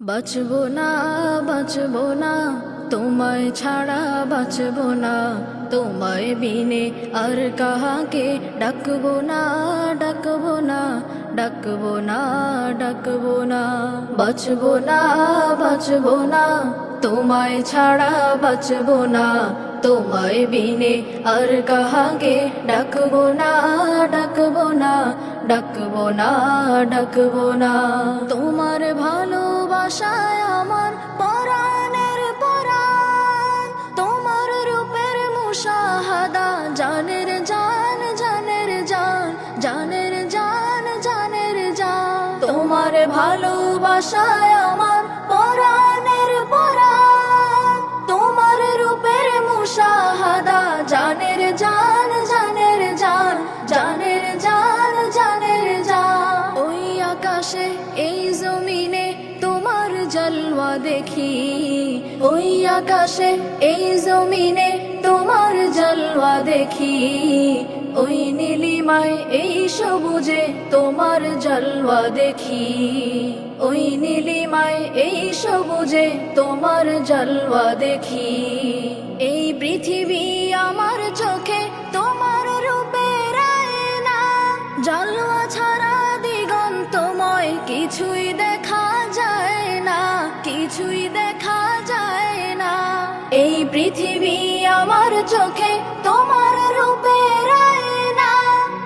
বাঁচবো না বাঁচবো না, তোমায় ছাড়া বাঁচবো না, তোমায় বিনে আর কাহাকে ডাকবো না ডাকবো না ডাকবো না ডাকবো না। বাঁচবো না বাঁচবো না, তোমায় ছাড়া বাঁচবো না, তোমায় বিনে আর কাহাকে ডাকবো না ডাকবো না ডাকবো না ডাকবো না। তোমার ভালোবাসায় আমার পরাণের পরাণ। তোমার রূপের মুসাহাদা জানের জান জানের জান জানের জান জানের জান। তোমার ভালোবাসায় আমার পরাণ। দেখি। ওই আকাশে, এই জমিনে তোমার জলওয়া দেখি। ওই নীলিমায়, এই সবুজে তোমার জলওয়া দেখি। ওই নীলিমায়, এই সবুজে তোমার জলওয়া দেখি। এই পৃথিবী আমার চোখে তোমার রূপের আয়না জলওয়া ছাড়া দিগন্তময় কিছুই দেখা আমার চোখে তোমার রূপের আয়না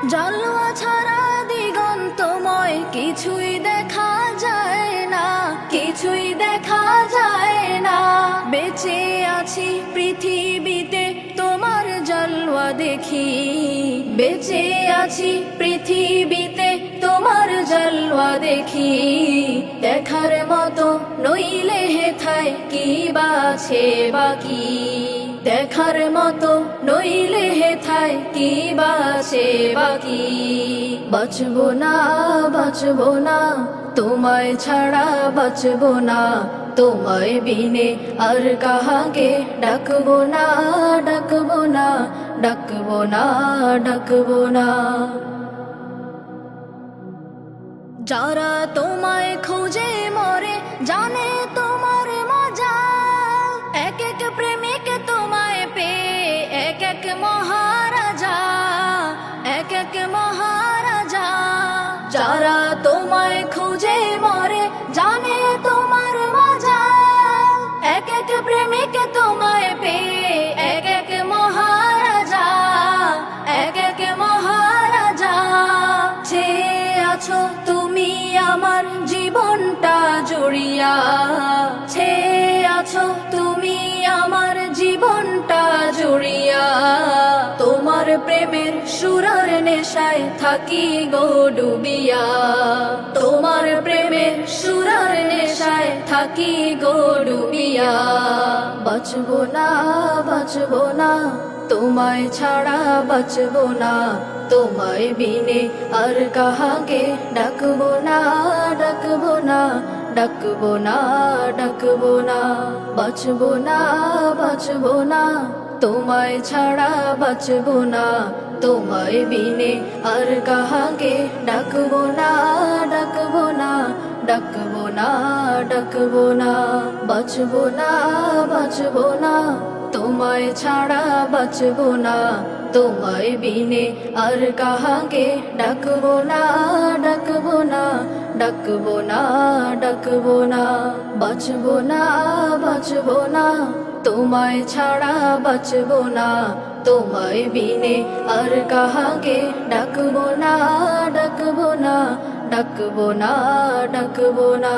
জলওয়া ছাড়া দিগন্তময় কিছুই দেখা যায় না, কিছুই দেখা যায় না। বেঁচে আছি পৃথিবীতে, তোমার জলওয়া দেখি। বেঁচে আছি পৃথিবীতে, তোমার জলওয়া দেখি। দেখার মতো নইলে হেথায় কি বাছে বাকি? দেখার মতো নইলে হেথায় কি বাছে বাকি বাঁচবো না বাঁচবো না, তোমায় ছাড়া বাঁচবো না, তোমায় বিনে আর কাহাকে ডাকবো না ডাকবো না ডাকবো না ডাকবো না। যারা তোমায় খুঁজে মরে, জানে তোমার তোমায় খুঁজে মরে, জানে তোমার মজা। এক এক প্রেমিক তোমায় পেয়ে, এক এক মহারাজা। এক এক মহারাজা ছে আছো তুমি আমার জীবনটা জড়িয়া। প্রেমের সুরার নেশায় থাকি গো ডুবিয়া। তোমার প্রেমের সুরার নেশায় থাকি গো ডুবিয়া। বাঁচবো না বাঁচবো না, তোমায় ছাড়া বাঁচবো না। তোমায় বিনে আর কাহাকে ডাকবো না ডাকবো না। ডাকবো না ডাকবো না, বাঁচবো না বাঁচবো না। তোমায় ছাড়া বাঁচবো না, তোমায় বিনে আর কাহাকে ডাকবো না ডাকবো না। ডাকবো না ডাকবো না, বাঁচবো না বাঁচবো না। তোমায় ছাড়া বাঁচবো না, তোমায় বিনে আর কাহাকে ডাকবো না ডাকবো না। ডাকবো না ডাকবো না বাঁচবো না বাঁচবো না তোমায় ছাড়া বাঁচবো না তোমায় বিনে আর কাহাকে ডাকবো না ডাকবো না ডাকবো না ডাকবো না